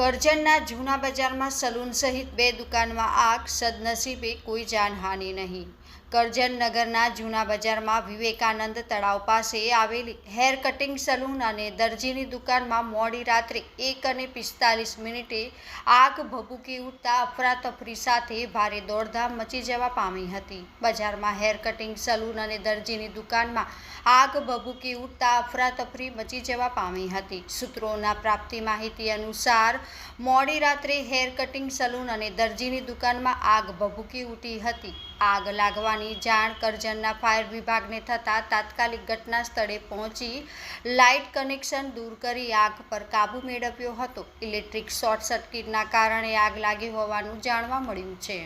કરજણના જૂના બજારમાં સલૂન સહિત બે દુકાનમાં આગ સદનસીબે કોઈ જાનહાનિ નહીં. કરજણ નગરના જૂના બજારમાં વિવેકાનંદ તળાવ પાસે આવેલી હેર કટિંગ સલૂન અને દરજીની દુકાનમાં મોડી રાત્રે એક અને પિસ્તાલીસ મિનિટે આગ ભભૂકી ઉઠતા અફરાતફરી સાથે ભારે દોડધામ મચી જવા પામી હતી. બજારમાં હેર કટિંગ સલૂન અને દરજીની દુકાનમાં આગ ભભૂકી ઉઠતા અફરાતફરી મચી જવા પામી હતી. સૂત્રોના પ્રાપ્તિ માહિતી અનુસાર, મોડી રાત્રે હેર કટિંગ સલૂન અને દરજીની દુકાનમાં આગ ભભૂકી ઉઠી હતી. આગ લાગવાની જાણ કરજણના ફાયર વિભાગને થતાં તાત્કાલિક ઘટના સ્થળે પહોંચી લાઇટ કનેક્શન દૂર કરી આગ પર કાબૂ મેળવ્યો હતો. ઇલેક્ટ્રિક શોર્ટ સર્કિટના કારણે આગ લાગી હોવાનું જાણવા મળ્યું છે.